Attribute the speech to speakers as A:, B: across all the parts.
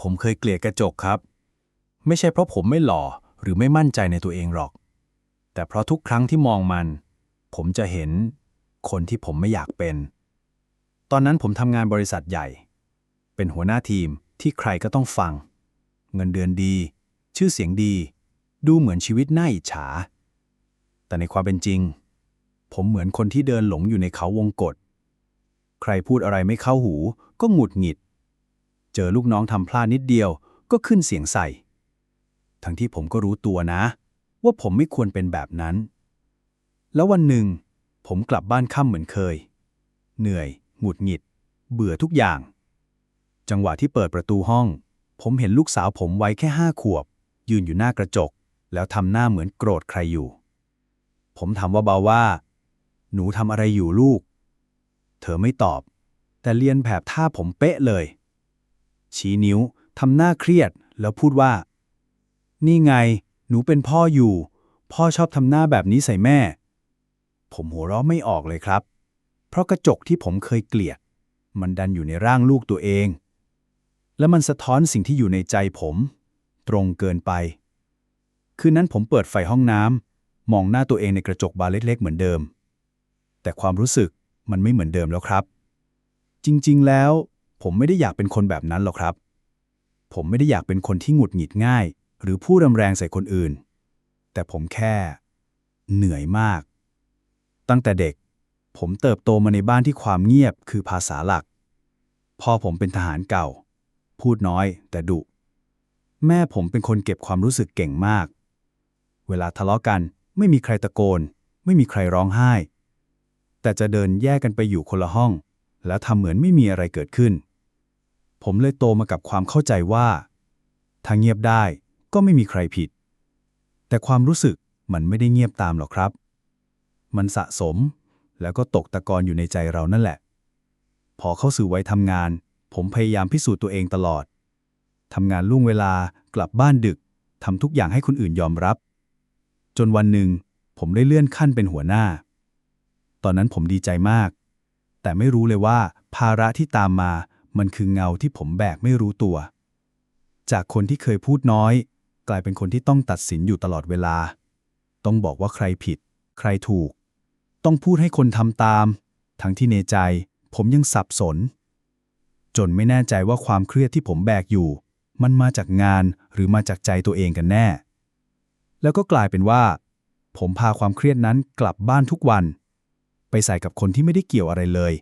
A: ผมเคยเกลียดกระจกครับ ไม่ใช่เพราะผมไม่หล่อหรือไม่มั่นใจในตัวเองหรอก แต่เพราะทุกครั้งที่มองมัน ผมจะเห็นคนที่ผมไม่อยากเป็น ตอนนั้นผมทำงานบริษัทใหญ่ เป็นหัวหน้าทีมที่ใครก็ต้องฟัง เงินเดือนดี ชื่อเสียงดี ดูเหมือนชีวิตน่าอิจฉา แต่ในความเป็นจริง ผมเหมือนคนที่เดินหลงอยู่ในเขาวงกฏใครพูดอะไรไม่เข้าหูก็หงุดหงิด เจอลูกน้องทำพลาดนิดเดียว ก็ขึ้นเสียงใส่ ทั้งที่ผมก็รู้ตัวนะ ว่าผมไม่ควรเป็นแบบนั้น แล้ววันหนึ่ง ผมกลับบ้านค่ำเหมือนเคย เหนื่อย หงุดหงิด เบื่อทุกอย่าง จังหวะที่เปิดประตูห้อง ผมเห็นลูกสาวผมวัยแค่ห้าขวบ ยืนอยู่หน้ากระจก แล้วทำหน้าเหมือนโกรธใครอยู่ ผมถามว่าเบาว่า หนูทำอะไรอยู่ลูก เธอไม่ตอบ แต่เลียนแบบท่าผมเป๊ะเลย ชี้นิ้วทำหน้าเครียด แล้วพูดว่า นี่ไง หนูเป็นพ่ออยู่ พ่อชอบทำหน้าแบบนี้ใส่แม่ ผมหัวเราะไม่ออกเลยครับ เพราะกระจกที่ผมเคยเกลียด มันดันอยู่ในร่างลูกตัวเอง และมันสะท้อนสิ่งที่อยู่ในใจผม ตรงเกินไป คืนนั้นผมเปิดไฟห้องน้ำมองหน้าตัวเองในกระจกบานเล็กๆเหมือนเดิม แต่ความรู้สึกมันไม่เหมือนเดิมแล้วครับ จริง ๆ แล้ว ผมไม่ได้อยากเป็นคนแบบนั้นหรอกครับ ผมไม่ได้อยากเป็นคนที่หงุดหงิดง่าย หรือพูดรำแรงใส่คนอื่น แต่ผมแค่ เหนื่อยมาก ตั้งแต่เด็ก ผมเติบโตมาในบ้านที่ความเงียบคือภาษาหลัก พ่อผมเป็นทหารเก่า พูดน้อย แต่ดุ แม่ผมเป็นคนเก็บความรู้สึกเก่งมาก เวลาทะเลาะกันไม่มีใครตะโกน ไม่มีใครร้องไห้ แต่จะเดินแยกกันไปอยู่คนละห้อง แล้วทำเหมือนไม่มีอะไรเกิดขึ้น ผมเลยโตมากับความเข้าใจว่าถ้าเงียบได้ก็ไม่มีใครผิด แต่ความรู้สึกมันไม่ได้เงียบตามหรอกครับ มันสะสมแล้วก็ตกตะกอนอยู่ในใจเรานั่นแหละ พอเข้าสู่วัยทำงาน ผมพยายามพิสูจน์ตัวเองตลอดทำงานล่วงเวลากลับบ้านดึกทำทุกอย่างให้คนอื่นยอมรับ จนวันหนึ่ง ผมได้เลื่อนขั้นเป็นหัวหน้า ตอนนั้นผมดีใจมาก แต่ไม่รู้เลยว่าภาระที่ตามมา มันคือเงาที่ผมแบกไม่รู้ตัว จากคนที่เคยพูดน้อย กลายเป็นคนที่ต้องตัดสินอยู่ตลอดเวลา ต้องบอกว่าใครผิด ใครถูก ต้องพูดให้คนทำตาม ทั้งที่ในใจ ผมยังสับสน จนไม่แน่ใจว่าความเครียดที่ผมแบกอยู่ มันมาจากงานหรือมาจากใจตัวเองกันแน่ แล้วก็กลายเป็นว่า ผมพาความเครียดนั้นกลับบ้านทุกวัน ไปใส่กับคนที่ไม่ได้เกี่ยวอะไรเลย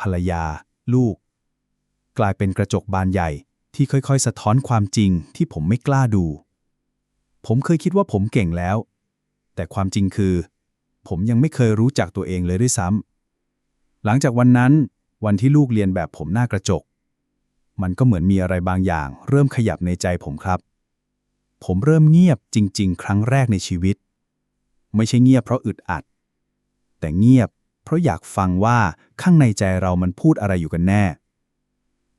A: ภรรยา ลูก กลายเป็นกระจกบานใหญ่ที่ค่อยๆ สะท้อนความจริงที่ผมไม่กล้าดู ผมเคยคิดว่าผมเก่งแล้ว แต่ความจริงคือ ผมยังไม่เคยรู้จักตัวเองเลยด้วยซ้ำหลังจากวันนั้น วันที่ลูกเรียนแบบผมหน้ากระจก มันก็เหมือนมีอะไรบางอย่าง เริ่มขยับในใจผมครับ ผมเริ่มเงียบจริง ๆ ครั้งแรกในชีวิต ไม่ใช่เงียบเพราะอึดอัด แต่เงียบ เพราะอยากฟังว่าข้างในใจเรามันพูดอะไรอยู่กันแน่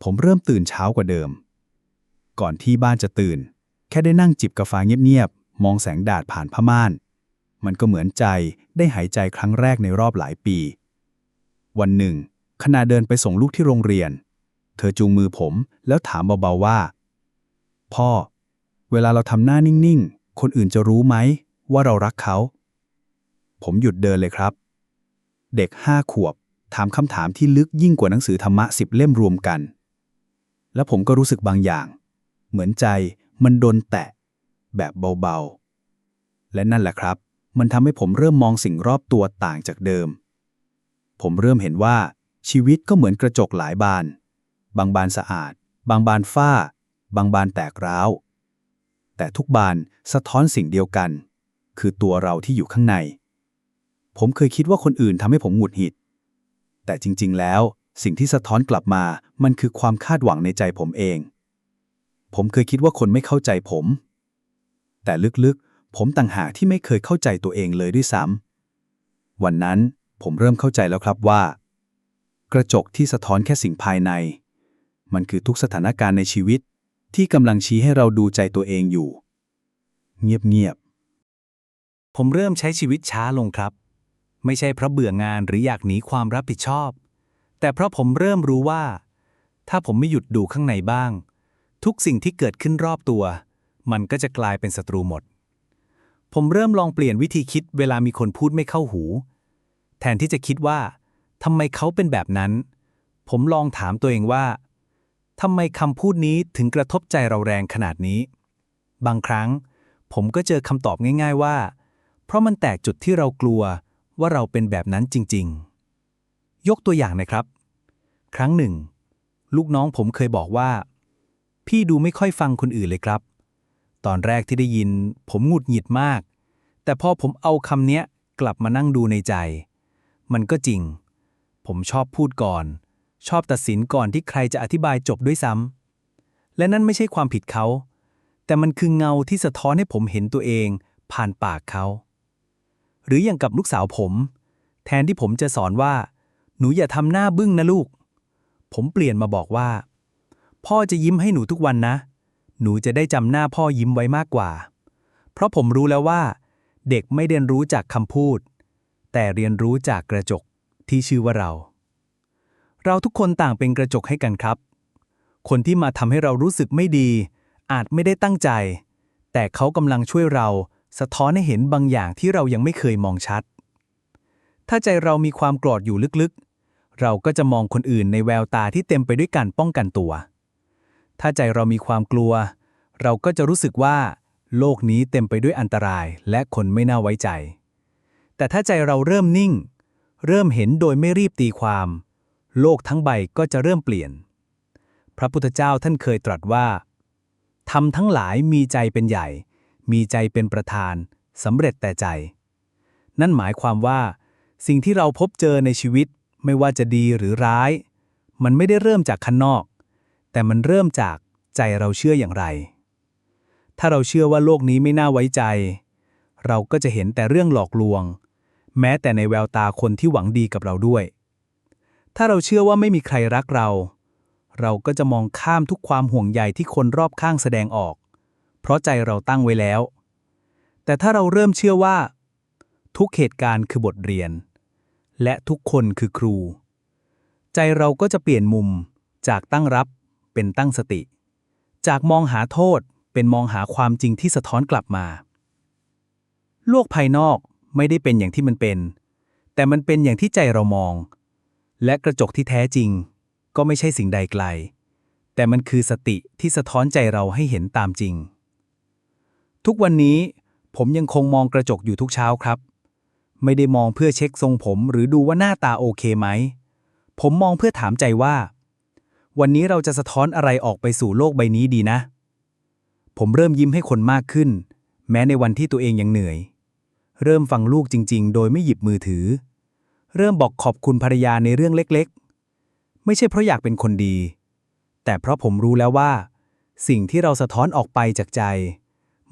A: ผมเริ่มตื่นเช้ากว่าเดิม ก่อนที่บ้านจะตื่น แค่ได้นั่งจิบกาแฟเงียบๆ มองแสงแดดผ่านผ้าม่าน มันก็เหมือนใจได้หายใจครั้งแรกในรอบหลายปี วันหนึ่ง ขณะเดินไปส่งลูกที่โรงเรียน เธอจูงมือผมแล้วถามเบาๆว่า พ่อ เวลาเราทำหน้านิ่งๆ คนอื่นจะรู้ไหมว่าเรารักเขา ผมหยุดเดินเลยครับ เด็กห้าขวบ ถามคำถามที่ลึกยิ่งกว่าหนังสือธรรมะสิบเล่มรวมกัน แล้วผมก็รู้สึกบางอย่าง เหมือนใจมันโดนแตะ แบบเบาๆ และนั่นแหละครับ มันทำให้ผมเริ่มมองสิ่งรอบตัวต่างจากเดิม ผมเริ่มเห็นว่าชีวิตก็เหมือนกระจกหลายบาน บางบานสะอาด บางบานฝ้า บางบานแตกร้าว แต่ทุกบานสะท้อนสิ่งเดียวกัน คือตัวเราที่อยู่ข้างใน ผมเคยคิดว่าคนอื่นทำให้ผมหงุดหงิด แต่จริง ๆ แล้ว สิ่งที่สะท้อนกลับมามันคือความคาดหวังในใจผมเอง ผมเคยคิดว่าคนไม่เข้าใจผม แต่ลึกๆ ผมต่างหากที่ไม่เคยเข้าใจตัวเองเลยด้วยซ้ำวันนั้นผมเริ่มเข้าใจแล้วครับว่า กระจกที่สะท้อนแค่สิ่งภายใน มันคือทุกสถานการณ์ในชีวิตที่กำลังชี้ให้เราดูใจตัวเองอยู่ เงียบๆ ผมเริ่มใช้ชีวิตช้าลงครับ ไม่ใช่เพราะเบื่องานหรืออยากหนีความรับผิดชอบ แต่เพราะผมเริ่มรู้ว่า ถ้าผมไม่หยุดดูข้างในบ้าง
B: ทุกสิ่งที่เกิดขึ้นรอบตัว มันก็จะกลายเป็นศัตรูหมด ผมเริ่มลองเปลี่ยนวิธีคิดเวลามีคนพูดไม่เข้าหู แทนที่จะคิดว่าทำไมเขาเป็นแบบนั้น ผมลองถามตัวเองว่าทำไมคำพูดนี้ถึงกระทบใจเราแรงขนาดนี้ บางครั้ง ผมก็เจอคำตอบง่าย ๆว่า เพราะมันแตกจุดที่เรากลัวว่าเราเป็นแบบนั้นจริง ๆ ยกตัวอย่างนะครับ ครั้งหนึ่ง ลูกน้องผมเคยบอกว่า พี่ดูไม่ค่อยฟังคนอื่นเลยครับ ตอนแรกที่ได้ยิน ผมหงุดหงิดมาก แต่พอผมเอาคำเนี้ยกลับมานั่งดูในใจ มันก็จริง ผมชอบพูดก่อน ชอบตัดสินก่อนที่ใครจะอธิบายจบด้วยซ้ำและนั่นไม่ใช่ความผิดเขา แต่มันคือเงาที่สะท้อนให้ผมเห็นตัวเองผ่านปากเขา หรืออย่างกับลูกสาวผม แทนที่ผมจะสอนว่า หนูอย่าทำหน้าบึ้งนะลูก ผมเปลี่ยนมาบอกว่า พ่อจะยิ้มให้หนูทุกวันนะ หนูจะได้จำหน้าพ่อยิ้มไว้มากกว่า เพราะผมรู้แล้วว่า เด็กไม่เรียนรู้จากคำพูด แต่เรียนรู้จากกระจกที่ชื่อว่าเรา เราทุกคนต่างเป็นกระจกให้กันครับ คนที่มาทำให้เรารู้สึกไม่ดี อาจไม่ได้ตั้งใจ แต่เขากำลังช่วยเราสะท้อนให้เห็นบางอย่างที่เรายังไม่เคยมองชัด ถ้าใจเรามีความโกรธอยู่ลึกๆ เราก็จะมองคนอื่นในแววตาที่เต็มไปด้วยการป้องกันตัว ถ้าใจเรามีความกลัว เราก็จะรู้สึกว่า โลกนี้เต็มไปด้วยอันตรายและคนไม่น่าไว้ใจ แต่ถ้าใจเราเริ่มนิ่ง เริ่มเห็นโดยไม่รีบตีความ โลกทั้งใบก็จะเริ่มเปลี่ยน พระพุทธเจ้าท่านเคยตรัสว่าทำทั้งหลายมีใจเป็นใหญ่ มีใจเป็นประธานสำเร็จแต่ใจ นั่นหมายความว่า สิ่งที่เราพบเจอในชีวิต ไม่ว่าจะดีหรือร้าย มันไม่ได้เริ่มจากข้างนอก แต่มันเริ่มจากใจเราเชื่ออย่างไร ถ้าเราเชื่อว่าโลกนี้ไม่น่าไว้ใจ เราก็จะเห็นแต่เรื่องหลอกลวง แม้แต่ในแววตาคนที่หวังดีกับเราด้วย ถ้าเราเชื่อว่าไม่มีใครรักเรา เราก็จะมองข้ามทุกความห่วงใยที่คนรอบข้างแสดงออก เพราะใจเราตั้งไว้แล้ว แต่ถ้าเราเริ่มเชื่อว่า ทุกเหตุการณ์คือบทเรียน และทุกคนคือครู ใจเราก็จะเปลี่ยนมุม จากตั้งรับเป็นตั้งสติ จากมองหาโทษเป็นมองหาความจริงที่สะท้อนกลับมา โลกภายนอกไม่ได้เป็นอย่างที่มันเป็น แต่มันเป็นอย่างที่ใจเรามอง และกระจกที่แท้จริง ก็ไม่ใช่สิ่งใดไกล แต่มันคือสติที่สะท้อนใจเราให้เห็นตามจริง ทุกวันนี้ผมยังคงมองกระจกอยู่ทุกเช้าครับ ไม่ได้มองเพื่อเช็คทรงผมหรือดูว่าหน้าตาโอเคไหม ผมมองเพื่อถามใจว่า วันนี้เราจะสะท้อนอะไรออกไปสู่โลกใบนี้ดีนะ ผมเริ่มยิ้มให้คนมากขึ้น แม้ในวันที่ตัวเองยังเหนื่อย เริ่มฟังลูกจริง ๆ โดยไม่หยิบมือถือ เริ่มบอกขอบคุณภรรยาในเรื่องเล็กๆ ไม่ใช่เพราะอยากเป็นคนดี แต่เพราะผมรู้แล้วว่า สิ่งที่เราสะท้อนออกไปจากใจ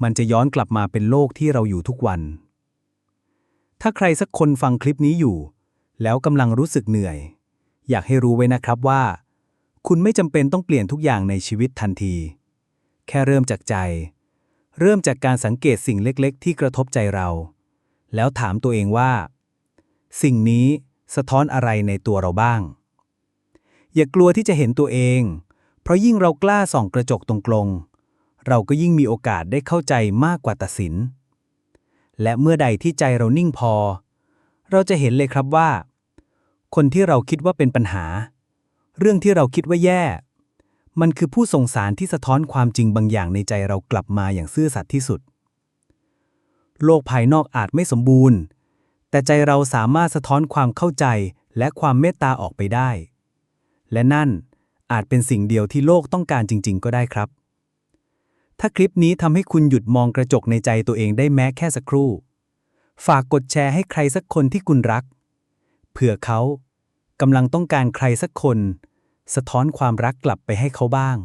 B: มันจะย้อนกลับมาเป็นโลกที่เราอยู่ทุกวัน ถ้าใครสักคนฟังคลิปนี้อยู่ แล้วกำลังรู้สึกเหนื่อย อยากให้รู้ไว้นะครับว่า คุณไม่จำเป็นต้องเปลี่ยนทุกอย่างในชีวิตทันที แค่เริ่มจากใจ เริ่มจากการสังเกตสิ่งเล็กๆ ที่กระทบใจเรา แล้วถามตัวเองว่า สิ่งนี้สะท้อนอะไรในตัวเราบ้าง อย่ากลัวที่จะเห็นตัวเอง เพราะยิ่งเรากล้าส่องกระจกตรงๆเราก็ยิ่งมีโอกาสได้เข้าใจมากกว่าตัดสิน และเมื่อใดที่ใจเรานิ่งพอ เราจะเห็นเลยครับว่า คนที่เราคิดว่าเป็นปัญหา เรื่องที่เราคิดว่าแย่ มันคือผู้ส่งสารที่สะท้อนความจริงบางอย่างในใจเรากลับมาอย่างซื่อสัตย์ที่สุด โลกภายนอกอาจไม่สมบูรณ์ แต่ใจเราสามารถสะท้อนความเข้าใจและความเมตตาออกไปได้ และนั่นอาจเป็นสิ่งเดียวที่โลกต้องการจริง ๆ ก็ได้ครับ ถ้าคลิปนี้ทำให้คุณหยุดมองกระจกในใจตัวเองได้แม้แค่สักครู่ ฝากกดแชร์ให้ใครสักคนที่คุณรัก เผื่อเขากำลังต้องการใครสักคน สะท้อนความรักกลับไปให้เขาบ้าง